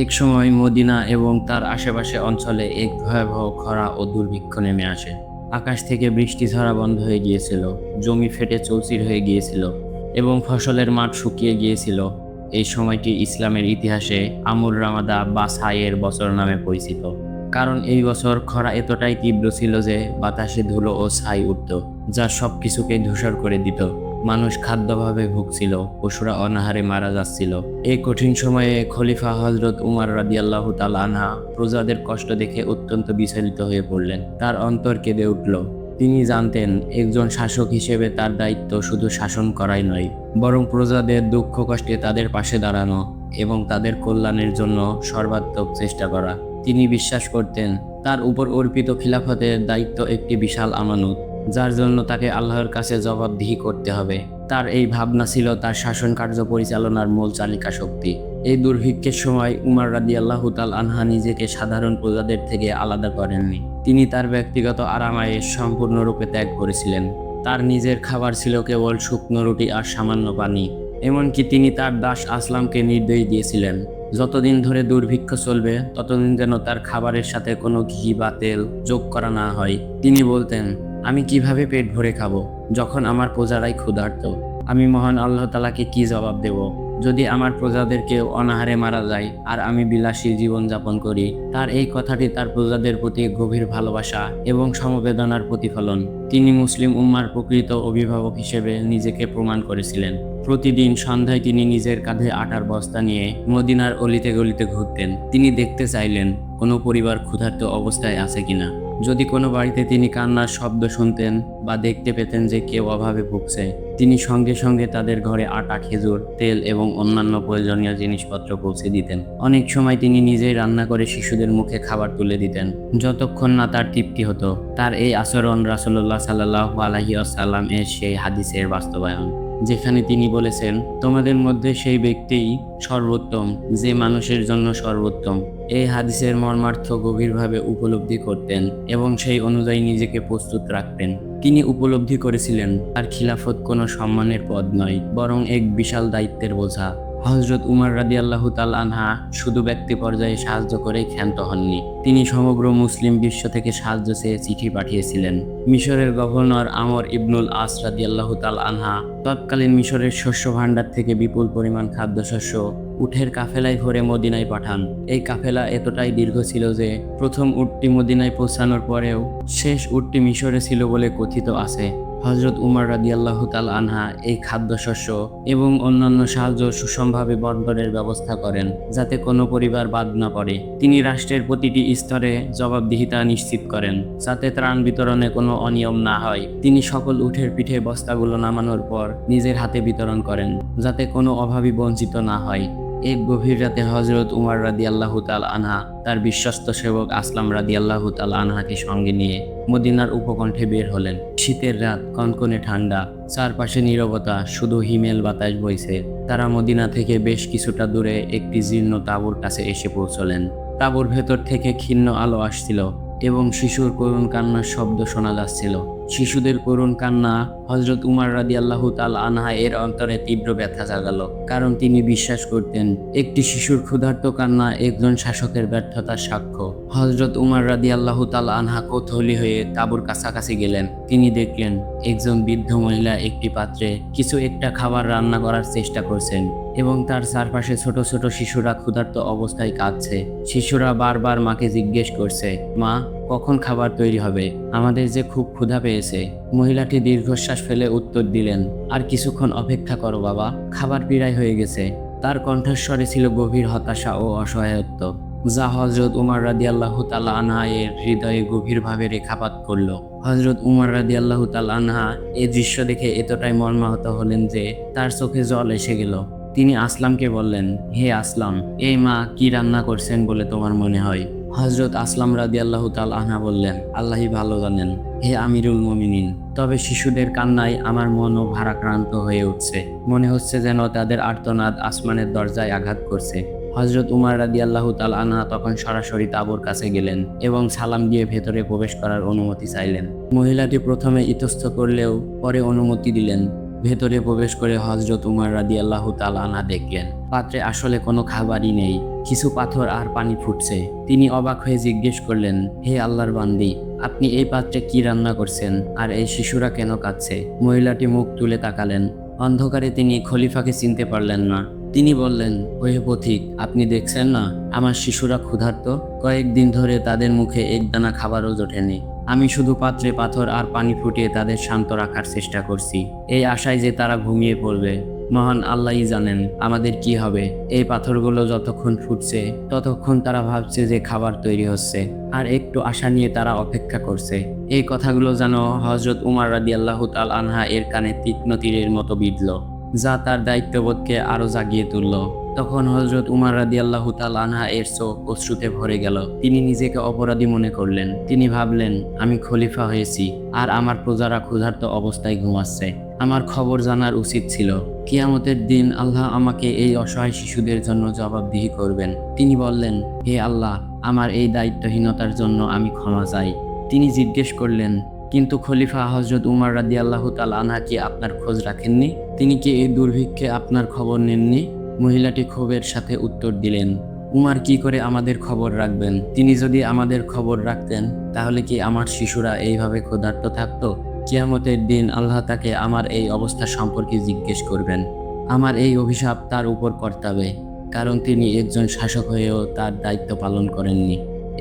এক সময় মদিনা এবং তার আশেপাশে অঞ্চলে এক ভয়াবহ খরা ও দুর্ভিক্ষ নেমে আসে। আকাশ থেকে বৃষ্টি ঝরা বন্ধ হয়ে গিয়েছিল, জমি ফেটে চৌচির হয়ে গিয়েছিল এবং ফসলের মাঠ শুকিয়ে গিয়েছিল। এই সময়টি ইসলামের ইতিহাসে আমুর রামাদা বা সাইয়ের বছর নামে পরিচিত। কারণ এই বছর খরা এতটাই তীব্র ছিল যে বাতাসে ধুলো ও ছাই উঠত, যা সব কিছুকে ধূসর করে দিত। মানুষ খাদ্যভাবে ভুগছিল, পশুরা অনাহারে মারা যাচ্ছিল। এই কঠিন সময়ে খলিফা হজরত উমার রাদিয়াল্লাহু তাল আনহা প্রজাদের কষ্ট দেখে অত্যন্ত বিচলিত হয়ে পড়লেন। তার অন্তর কেঁদে উঠল। তিনি জানতেন, একজন শাসক হিসেবে তার দায়িত্ব শুধু শাসন করাই নয়, বরং প্রজাদের দুঃখ কষ্টে তাদের পাশে দাঁড়ানো এবং তাদের কল্যাণের জন্য সর্বাত্মক চেষ্টা করা। তিনি বিশ্বাস করতেন, তার উপর অর্পিত খিলাফতের দায়িত্ব একটি বিশাল আমানত। যার জন্য তাকে আল্লাহর কাছে জবাবদিহি করতে হবে। তার এই ভাবনা ছিল তার শাসন কার্য পরিচালনার মূল চালিকা শক্তি। এই দুর্ভিক্ষের সময় উমার রাদি আল্লাহ তাল আনহা নিজেকে সাধারণ প্রজাদের থেকে আলাদা করেননি। তিনি তার ব্যক্তিগত আরামায়ে সম্পূর্ণরূপে ত্যাগ করেছিলেন। তার নিজের খাবার ছিল কেবল শুকনো রুটি আর সামান্য পানি। এমনকি তিনি তার দাস আসলামকে নির্দেশ দিয়েছিলেন, যতদিন ধরে দুর্ভিক্ষ চলবে, ততদিন যেন তার খাবারের সাথে কোনো ঘি বা তেল যোগ করা না হয়। তিনি বলতেন আমি কীভাবে পেট ভরে খাব যখন আমার প্রজারাই ক্ষুধার্ত? আমি মহান আল্লাহ তালাকে কি জবাব দেব? যদি আমার প্রজাদেরকে অনাহারে মারা যায় আর আমি বিলাসী জীবন যাপন করি, তার এই কথাটি তার প্রজাদের প্রতি গভীর ভালোবাসা এবং সমবেদনার প্রতিফলন। তিনি মুসলিম উম্মার প্রকৃত অভিভাবক হিসেবে নিজেকে প্রমাণ করেছিলেন। প্রতিদিন সন্ধ্যায় তিনি নিজের কাঁধে আটার বস্তা নিয়ে মদিনার অলিতে গলিতে ঘুরতেন। তিনি দেখতে চাইলেন, কোনো পরিবার ক্ষুধার্ত অবস্থায় আছে কিনা। যদি কোনো বাড়িতে তিনি কান্নার শব্দ শুনতেন বা দেখতে পেতেন যে কেউ অভাবে ভুগছে, তিনি সঙ্গে সঙ্গে তাদের ঘরে আটা, খেজুর, তেল এবং অন্যান্য প্রয়োজনীয় জিনিসপত্র পৌঁছে দিতেন। অনেক সময় তিনি নিজেই রান্না করে শিশুদের মুখে খাবার তুলে দিতেন। যতক্ষণ না তার তৃপ্তি হতো, তার এই আচরণ রাসল্লাহ সাল্লাহ আলহি আসাল্লাম এর সেই হাদিসের বাস্তবায়ন। যেখানে তিনি বলেছেন, তোমাদের মধ্যে সেই ব্যক্তিই সর্বোত্তম, যে মানুষের জন্য সর্বোত্তম। এই হাদিসের মর্মার্থ গভীরভাবে উপলব্ধি করতেন এবং সেই অনুযায়ী নিজেকে প্রস্তুত রাখতেন। তিনি উপলব্ধি করেছিলেন, তার খিলাফত কোনো সম্মানের পদ নয়, বরং এক বিশাল দায়িত্বের বোঝা। হজরত উমার রাদি আল্লাহ আনহা শুধু ব্যক্তি পর্যায়ে সাহায্য করেই ক্ষান্ত হননি। তিনি সমগ্র মুসলিম বিশ্ব থেকে সাহায্য চেয়ে চিঠি পাঠিয়েছিলেন। মিশরের গভর্নর আমর ইবনুল আস রাদি আল্লাহ আনহা তৎকালীন মিশরের শস্য ভাণ্ডার থেকে বিপুল পরিমাণ খাদ্যশস্য উঠের কাফেলায় ভরে মদিনায় পাঠান। এই কাফেলা এতটাই দীর্ঘ ছিল যে প্রথম উটটি মদিনায় পৌঁছানোর পরেও শেষ উটটি মিশরে ছিল বলে কথিত আছে। হজরত উমার রাদিয়াল্লাহ তাল আনহা এই খাদ্যশস্য এবং অন্যান্য সাহায্য সুষমভাবে বন্টনের ব্যবস্থা করেন, যাতে কোনো পরিবার বাদ না পড়ে। তিনি রাষ্ট্রের প্রতিটি স্তরে জবাবদিহিতা নিশ্চিত করেন, যাতে ত্রাণ বিতরণে কোনো অনিয়ম না হয়। তিনি সকল উঠের পিঠে বস্তাগুলো নামানোর পর নিজের হাতে বিতরণ করেন, যাতে কোনো অভাবী বঞ্চিত না হয়। এক গভীর রাতে হজরত উমার রাদি আল্লাহ তাল আনহা তার বিশ্বস্ত সেবক আসলাম রাদি আল্লাহ তাল আনহাকে সঙ্গে নিয়ে মদিনার উপকণ্ঠে বের হলেন। শীতের রাত, কনকনে ঠান্ডা চারপাশে নীরবতা, শুধু হিমেল বাতাস বইছে। তারা মদিনা থেকে বেশ কিছুটা দূরে একটি জীর্ণ তাঁবুর কাছে এসে পৌঁছলেন। তাঁবুর ভেতর থেকে ক্ষীণ আলো আসছিল এবং শিশুর করুণ কান্নার শব্দ শোনা যাচ্ছিল। শিশুদের করুণ কান্না হজরত উমার রাদি আল্লাহ তাল আনহা এর অন্তরে তীব্র ব্যথা জাগাল, কারণ তিনি বিশ্বাস করতেন একটি শিশুর ক্ষুধার্ত কান্না একজন শাসকের ব্যর্থতার সাক্ষ্য। হজরত উমার রাদি আল্লাহ তাল আনহা কৌতূহলী হয়ে তাঁবুর কাছাকাছি গেলেন। তিনি দেখলেন, একজন বৃদ্ধ মহিলা একটি পাত্রে কিছু একটা খাবার রান্না করার চেষ্টা করছেন। এবং তার চারপাশে ছোট ছোট শিশুরা ক্ষুধার্ত অবস্থায় কাঁদছে। শিশুরা বারবার মাকে জিজ্ঞেস করছে, মা, কখন খাবার তৈরি হবে? আমাদের যে খুব ক্ষুধা পেয়েছে। মহিলাটি দীর্ঘশ্বাস ফেলে উত্তর দিলেন, আর কিছুক্ষণ অপেক্ষা করো বাবা, খাবার পিড়াই হয়ে গেছে। তার কণ্ঠস্বরে ছিল গভীর হতাশা ও অসহায়ত্ব, যা হজরত উমার রাদি আল্লাহ তালা এর হৃদয়ে গভীরভাবে রেখাপাত করল। হজরত উমার রাদি আল্লাহ তাল আনহা এই দৃশ্য দেখে এতটাই মর্মাহত হলেন যে তার চোখে জল এসে গেল। তিনি আসলামকে বললেন, হে আসলাম, এই মা কি রান্না করছেন বলে তোমার মনে হয়? হজরত আসলাম রাদি আল্লাহ তাল আহা বললেন আল্লাহি ভালো জানেন, হে আমিরুল মমিনিন, তবে শিশুদের কান্নায় আমার মনও ভারাক্রান্ত হয়ে উঠছে। মনে হচ্ছে যেন তাদের আর্তনাদ আসমানের দরজায় আঘাত করছে। হজরত উমার রাদি আল্লাহ তাল আনহা তখন সরাসরি তাবুর কাছে গেলেন এবং সালাম দিয়ে ভেতরে প্রবেশ করার অনুমতি চাইলেন। মহিলাটি প্রথমে ইতস্থ করলেও পরে অনুমতি দিলেন। ভেতরে প্রবেশ করে হজরত উমার রাদি আল্লাহ তাল আনহা দেখলেন, পাত্রে আসলে কোনো খাবারই নেই, কিছু পাথর আর পানি ফুটছে। তিনি অবাক হয়ে জিজ্ঞেস করলেন, হে আল্লাহর বান্দি, আপনি এই পাত্রে কি রান্না করছেন আর এই শিশুরা কেন কাঁদছে? মহিলাটি মুখ তুলে তাকালেন। অন্ধকারে তিনি খলিফাকে চিনতে পারলেন না। তিনি বললেন, ওহে পথিক, আপনি দেখছেন না? আমার শিশুরা ক্ষুধার্ত। কয়েকদিন ধরে তাদের মুখে এক দানা খাবারও জোটেনি আমি শুধু পাত্রে পাথর আর পানি ফুটিয়ে তাদের শান্ত রাখার চেষ্টা করছি। এই আশায় যে তারা ঘুমিয়ে পড়বে, মহান আল্লাহই জানেন আমাদের কি হবে। এই পাথরগুলো যতক্ষণ ফুটছে, ততক্ষণ তারা ভাবছে যে খাবার তৈরি হচ্ছে। আর একটু আশা নিয়ে তারা অপেক্ষা করছে। এই কথাগুলো যেন হজরত উমার রাদি আল্লাহ তাল আনহা এর কানে তীক্ষ্ণ তীরের মতো বিঁধল, যা তার দায়িত্ববোধকে আরও জাগিয়ে তুলল। তখন হজরত উমার রাদি আল্লাহ আনহা এর চোখ অশ্রুতে ভরে গেল। তিনি নিজেকে অপরাধী মনে করলেন। তিনি ভাবলেন, আমি খলিফা হয়েছি, আর আমার প্রজারা ক্ষুধার্ত অবস্থায় ঘুমাচ্ছে। আমার খবর জানার উচিত ছিল। কিয়ামতের দিন আল্লাহ আমাকে এই অসহায় শিশুদের জন্য জবাবদিহি করবেন। তিনি বললেন, হে আল্লাহ, আমার এই দায়িত্বহীনতার জন্য আমি ক্ষমা চাই। তিনি জিজ্ঞেস করলেন, কিন্তু খলিফা হজরত উমার রাদি আল্লাহ তাল আনহা কি আপনার খোঁজ রাখেননি? তিনি কি এই দুর্ভিক্ষে আপনার খবর নেননি? মহিলাটি ক্ষোভের সাথে উত্তর দিলেন, উমার কি করে আমাদের খবর রাখবেন? তিনি যদি আমাদের খবর রাখতেন, তাহলে কি আমার শিশুরা এইভাবে ক্ষুধার্ত থাকতো? কিয়ামতের দিন আল্লাহ তাকে আমার এই অবস্থা সম্পর্কে জিজ্ঞেস করবেন। আমার এই অভিশাপ তার উপর কর্তাবে, কারণ তিনি একজন শাসক হয়েও তার দায়িত্ব পালন করেননি।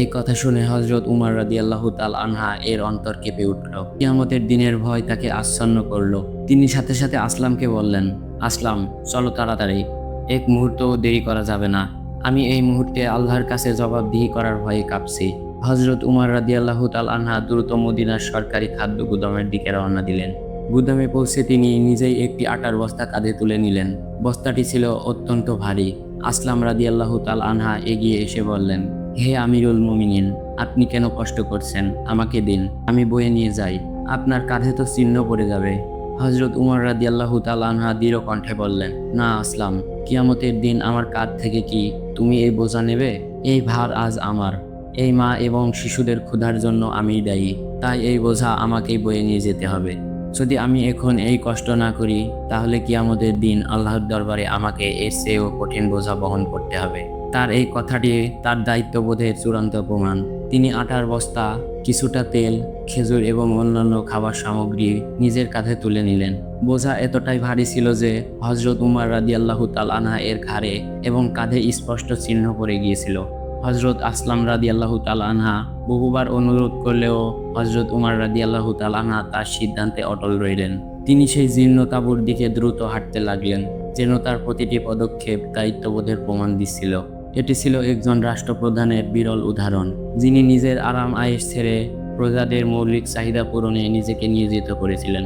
এই কথা শুনে হজরত উমার রাদি আল্লাহ তাল আনহা এর অন্তর কেঁপে উঠল। কিয়ামতের দিনের ভয় তাকে আচ্ছন্ন করল। তিনি সাথে সাথে আসলামকে বললেন, আসলাম, চলো তাড়াতাড়ি। এক মুহূর্তও দেরি করা যাবে না। আমি এই মুহূর্তে আল্লাহর কাছে জবাবদিহি করার ভয়ে কাঁপছি। হজরত উমার রাদি আল্লাহ তাল আনহা দ্রুত মদিনার সরকারি খাদ্য গুদামের দিকে রওনা দিলেন। গুদামে পৌঁছে তিনি নিজেই একটি আটার বস্তা কাঁধে তুলে নিলেন। বস্তাটি ছিল অত্যন্ত ভারী। আসলাম রাদি আল্লাহ তাল আনহা এগিয়ে এসে বললেন, হে আমিরুল মুমিনিন, আপনি কেন কষ্ট করছেন? আমাকে দিন, আমি বয়ে নিয়ে যাই। আপনার কাঁধে তো চিহ্ন পড়ে যাবে। হজরত উমর রাদি আল্লাহ তাল আনহা দৃঢ় কণ্ঠে বললেন, না আসলাম। কিয়ামতের দিন আমার কাঁধ থেকে কি তুমি এই বোঝা নেবে? এই ভার আজ আমার। এই মা এবং শিশুদের ক্ষুধার জন্য আমিই দায়ী। তাই এই বোঝা আমাকেই বয়ে নিয়ে যেতে হবে। যদি আমি এখন এই কষ্ট না করি, তাহলে কিয়ামতের দিন আল্লাহর দরবারে আমাকে এর চেয়েও কঠিন বোঝা বহন করতে হবে। তার এই কথাটি তার দায়িত্ববোধের চূড়ান্ত প্রমাণ। তিনি আটার বস্তা, কিছুটা তেল, খেজুর এবং অন্যান্য খাবার সামগ্রী নিজের কাঁধে তুলে নিলেন। বোঝা এতটাই ভারী ছিল যে হজরত উমার রাদি আল্লাহ তাল আনহা এর ঘাড়ে এবং কাঁধে স্পষ্ট চিহ্ন পড়ে গিয়েছিল। হজরত আসলাম রাদি আল্লাহ তাল আনহা বহুবার অনুরোধ করলেও হজরত উমার রাদি আল্লাহ তাল আনহা তার সিদ্ধান্তে অটল রইলেন। তিনি সেই জীর্ণ তাঁবুর দিকে দ্রুত হাঁটতে লাগলেন, যেন তার প্রতিটি পদক্ষেপ দায়িত্ববোধের প্রমাণ দিচ্ছিল। এটি ছিল একজন রাষ্ট্রপ্রধানের বিরল উদাহরণ, যিনি নিজের আরাম আয়েস ছেড়ে প্রজাদের মৌলিক চাহিদা পূরণে নিজেকে নিয়োজিত করেছিলেন।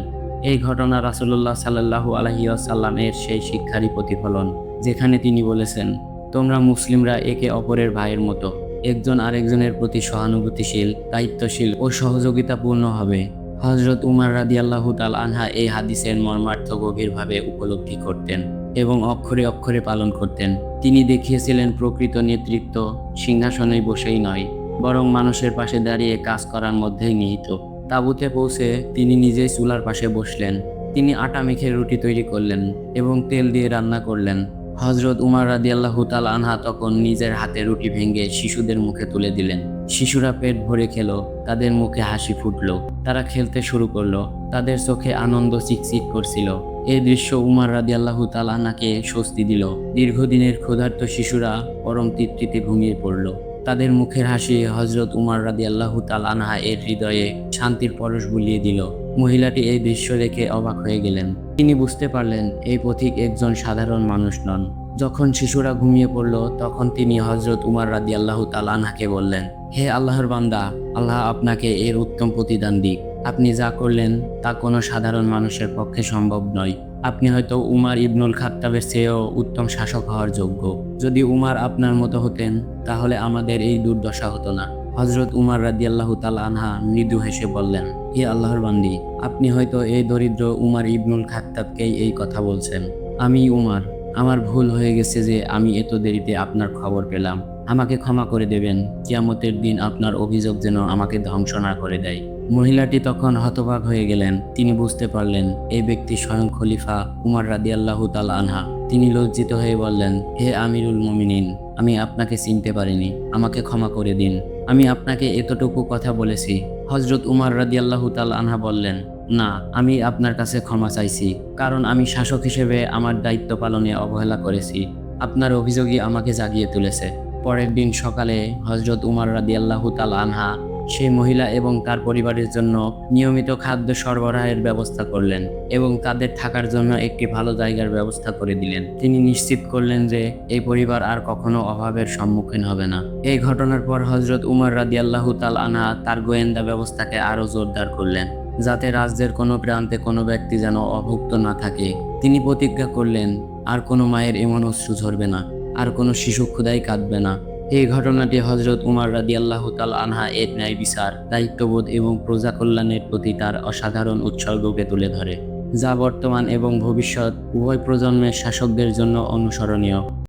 এই ঘটনা রাসুল্লাহ সাল্লাহু আলহিউসাল্লামের সেই শিক্ষারই প্রতিফলন, যেখানে তিনি বলেছেন, তোমরা মুসলিমরা একে অপরের ভাইয়ের মতো, একজন আরেকজনের প্রতি সহানুভূতিশীল, দায়িত্বশীল ও সহযোগিতাপূর্ণ হবে। হজরত উমার রাদি আল্লাহ তাল আনহা এই হাদিসের মর্মার্থ গভীরভাবে উপলব্ধি করতেন। এবং অক্ষরে অক্ষরে পালন করতেন। তিনি দেখিয়েছিলেন, প্রকৃত নেতৃত্ব সিংহাসনে বসেই নয়, বরং মানুষের পাশে দাঁড়িয়ে কাজ করার মধ্যেই নিহিত। তাঁবুতে পৌঁছে তিনি নিজেই চুলার পাশে বসলেন। তিনি আটা মেখে রুটি তৈরি করলেন এবং তেল দিয়ে রান্না করলেন। হজরত উমার রাদি আল্লাহ তাল আনহা তখন নিজের হাতে রুটি ভেঙে শিশুদের মুখে তুলে দিলেন। শিশুরা পেট ভরে খেল, তাদের মুখে হাসি ফুটলো, তারা খেলতে শুরু করল, তাদের চোখে আনন্দ চিকচিক করছিল। এই দৃশ্য উমার রাদি আল্লাহ তালানাকে স্বস্তি দিল। দীর্ঘদিনের ক্ষুধার্ত শিশুরা পরম তৃপ্তিতে ঘুমিয়ে পড়ল। তাদের মুখের হাসি হজরত উমার রাদি আল্লাহ তালানহা এর হৃদয়ে শান্তির পরশ বুলিয়ে দিল। মহিলাটি এই দৃশ্য দেখে অবাক হয়ে গেলেন। তিনি বুঝতে পারলেন, এই পথিক একজন সাধারণ মানুষ নন। যখন শিশুরা ঘুমিয়ে পড়ল, তখন তিনি হজরত উমার রাদি আল্লাহ তালানহাকে বললেন, হে আল্লাহর বান্দা, আল্লাহ আপনাকে এর উত্তম প্রতিদান দিক। আপনি যা করলেন তা কোনো সাধারণ মানুষের পক্ষে সম্ভব নয়। আপনি হয়তো উমার ইবনুল খাত্তাবের চেয়েও উত্তম শাসক হওয়ার যোগ্য। যদি উমার আপনার মতো হতেন, তাহলে আমাদের এই দুর্দশা হতো না। হজরত উমার রাদি আল্লাহ আনহা মৃদু হেসে বললেন, হে আল্লাহর বান্দি, আপনি হয়তো এই দরিদ্র উমার ইবনুল খাত্তাবকেই এই কথা বলছেন। আমি উমার। আমার ভুল হয়ে গেছে যে আমি এত দেরিতে আপনার খবর পেলাম। আমাকে ক্ষমা করে দেবেন। কিয়ামতের দিন আপনার অভিযোগ যেন আমাকে ধ্বংস না করে দেয়। মহিলাটি তখন হতবাক হয়ে গেলেন। তিনি বুঝতে পারলেন এই ব্যক্তি স্বয়ং খলিফা উমার রাদিয়াল্লাহু তাল আনহা। তিনি লজ্জিত হয়ে বললেন, হে আমিরুল মুমিনিন, আমি আপনাকে চিনতে পারিনি। আমাকে ক্ষমা করে দিন। আমি আপনাকে এতটুকু কথা বলেছি। হজরত উমার রাদিয়াল্লাহু তাল আনহা বললেন, না, আমি আপনার কাছে ক্ষমা চাইছি, কারণ আমি শাসক হিসেবে আমার দায়িত্ব পালনে অবহেলা করেছি। আপনার অভিযোগই আমাকে জাগিয়ে তুলেছে। পরের দিন সকালে হজরত উমার রাদিয়াল্লাহু তাল আনহা সেই মহিলা এবং তার পরিবারের জন্য নিয়মিত খাদ্য সরবরাহের ব্যবস্থা করলেন এবং তাদের থাকার জন্য একটি ভালো জায়গার ব্যবস্থা করে দিলেন। তিনি নিশ্চিত করলেন যে এই পরিবার আর কখনো অভাবের সম্মুখীন হবে না। এই ঘটনার পর হজরত উমর রাদিয়াল্লাহু তাল আনা তার গোয়েন্দা ব্যবস্থাকে আরও জোরদার করলেন, যাতে রাজ্যের কোনো প্রান্তে কোনো ব্যক্তি যেন অভুক্ত না থাকে। তিনি প্রতিজ্ঞা করলেন, আর কোনো মায়ের এমন অশ্রু ঝরবে না, আর কোনো শিশু ক্ষুদাই কাঁদবে না। এই ঘটনাটি হজরত উমার রাদি আল্লাহ তাল আনহা এর ন্যায় বিচার, দায়িত্ববোধ এবং প্রজাকল্যাণের প্রতি তার অসাধারণ উৎসর্গকে তুলে ধরে, যা বর্তমান এবং ভবিষ্যৎ উভয় প্রজন্মের শাসকদের জন্য অনুসরণীয়।